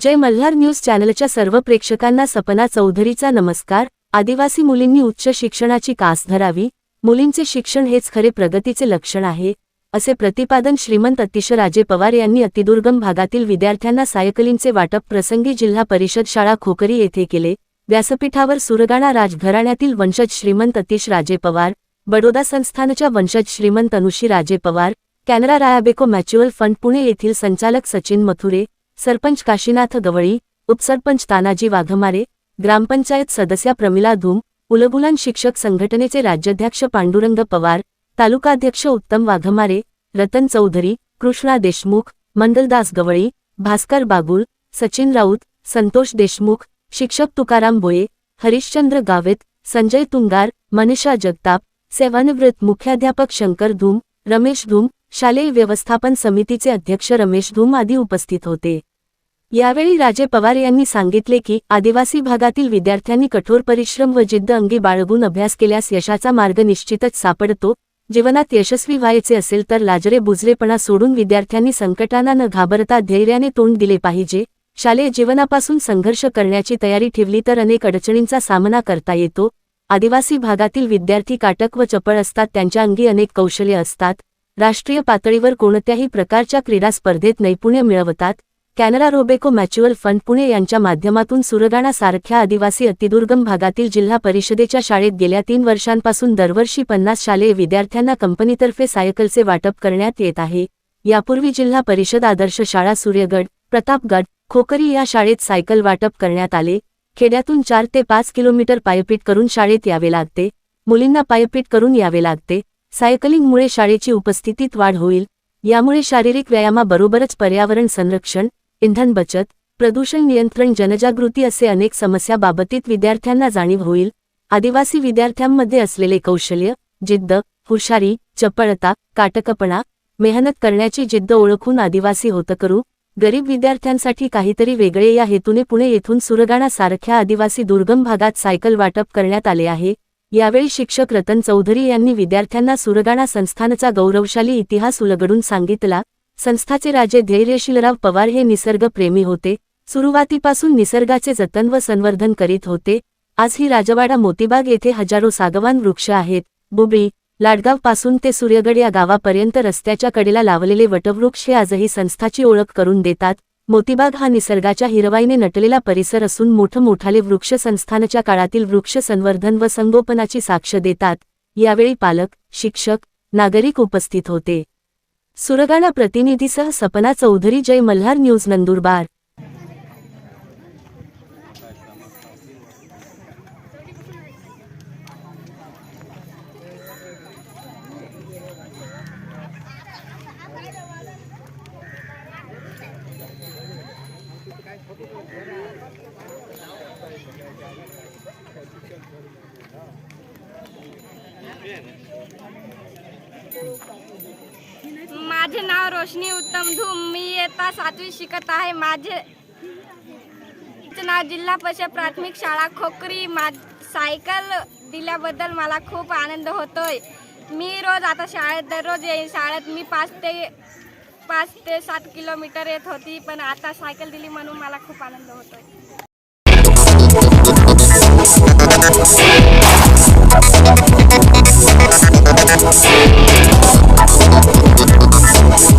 जय Malhar news चॅनलच्या सर्व प्रेक्षकांना सपना चौधरीचा नमस्कार. आदिवासी मुलींनी उच्च शिक्षणाची कास धरावी. मुलींचे शिक्षण हेच खरे प्रगतीचे लक्षण आहे असे प्रतिपादन श्रीमंत अतिशराजे पवार यांनी अतिदुर्गम भागातील विद्यार्थ्यांना सायकलींचे वाटप प्रसंगी जिल्हा परिषद शाळा खोकरी येथे केले. व्यासपीठावर सुरगाणा राजघराण्यातील वंशज श्रीमंत अतिश राजे पवार बडोदा संस्थानच्या वंशज Shrimant Anushi Raje Pawar Canara Robeco mutual fund Pune येथील संचालक सचिन मथुरे सरपंच काशीनाथ गवळी उपसरपंच तानाजी वाघमारे ग्रामपंचायत सदस्या प्रमिला धूम उलगुलान शिक्षक संघटनेचे राज्याध्यक्ष पांडुरंग पवार तालुकाध्यक्ष उत्तम वाघमारे रतन चौधरी कृष्णा देशमुख मंगलदास गवळी भास्कर बागुल सचिन राऊत संतोष देशमुख शिक्षक तुकाराम बोये हरिश्चंद्र गावेत संजय तुंगार मनीषा जगताप सेवानिवृत्त मुख्याध्यापक शंकर धूम रमेश धूम शालेय व्यवस्थापन समितीचे अध्यक्ष रमेश धूम आदी उपस्थित होते. यावेळी राजे पवार यांनी सांगितले की आदिवासी भागातील विद्यार्थ्यांनी कठोर परिश्रम व जिद्द अंगी बाळगून अभ्यास केल्यास यशाचा मार्ग निश्चितच सापडतो. जीवनात यशस्वी व्हायचे असेल तर लाजरे बुजरेपणा सोडून विद्यार्थ्यांनी संकटांना न घाबरता धैर्याने तोंड दिले पाहिजे. शालेय जीवनापासून संघर्ष करण्याची तयारी ठेवली तर अनेक अडचणींचा सामना करता येतो. आदिवासी भागातील विद्यार्थी काटक व चपळ असतात त्यांच्या अंगी अनेक कौशल्य असतात. राष्ट्रीय पातळीवर कोणत्याही प्रकारच्या क्रीडा स्पर्धेत नैपुण्य मिळवतात. Canara Robeco mutual fund Pune यांच्या माध्यमातून सुरगाणा सारख्या आदिवासी अतिदुर्गम भागातील जिल्हा परिषदेच्या शाळेत गेल्या तीन वर्षांपासून दरवर्षी पन्नास शालेय विद्यार्थ्यांना कंपनीतर्फे सायकलचे वाटप करण्यात येत आहे. यापूर्वी जिल्हा परिषद आदर्श शाळा सूर्यगड प्रतापगड खोकरी या शाळेत सायकल वाटप करण्यात आले. खेड्यातून चार ते पाच किलोमीटर पायपीट करून शाळेत यावे लागते. मुलींना पायपीट करून यावे लागते. सायकलिंगमुळे शाळेची उपस्थितीत वाढ होईल. यामुळे शारीरिक व्यायामाबरोबरच पर्यावरण संरक्षण इंधन बचत प्रदूषण नियंत्रण जनजागृती असे अनेक समस्या बाबतीत विद्यार्थ्यांना जाणीव होईल. आदिवासी विद्यार्थ्यांमध्ये असलेले कौशल्य जिद्द हुशारी चपळता काटकपणा मेहनत करण्याची जिद्द ओळखून आदिवासी होत करू. गरीब विद्यार्थ्यांसाठी काहीतरी वेगळे या हेतूने पुणे येथून सुरगाणा सारख्या आदिवासी दुर्गम भागात सायकल वाटप करण्यात आले आहे. यावेळी शिक्षक रतन चौधरी यांनी विद्यार्थ्यांना सुरगाणा संस्थानचा गौरवशाली इतिहास उलगडून सांगितला. संस्थाचे राजे धैर्यशीलराव पवार हे निसर्गप्रेमी होते. सुरुवातीपासून निसर्गाचे जतन व संवर्धन करीत होते. आज ही राजवाडा मोतीबाग येथे हजारो सागवान वृक्ष आहेत. बुबळी लाडगावपासून ते सूर्यगड या गावापर्यंत रस्त्याच्या कडेला लावलेले वटवृक्ष हे आजही संस्थाची ओळख करून देतात. मोतीबाग हा निसर्गाच्या हिरवाईने नटलेला परिसर असून मोठमोठाले वृक्ष संस्थानच्या काळातील वृक्ष संवर्धन व संगोपनाची साक्ष देतात. यावेळी पालक शिक्षक नागरिक उपस्थित होते. सुरगाणा प्रतिनिधीसह सपना चौधरी जय मल्हार न्यूज नंदुरबार. माझे नाव रोशनी उत्तम धूम. मी येता सातवी शिकत आहे. माझे नाव जिल्हा परिषद प्राथमिक शाळा खोकरी. मा सायकल दिल्याबद्दल मला खूप आनंद होतोय. मी रोज आता शाळेत दररोज येईन. शाळेत मी पाच ते पाच ते सात किलोमीटर येत होती पण आता सायकल दिली म्हणून मला खूप आनंद होतोय.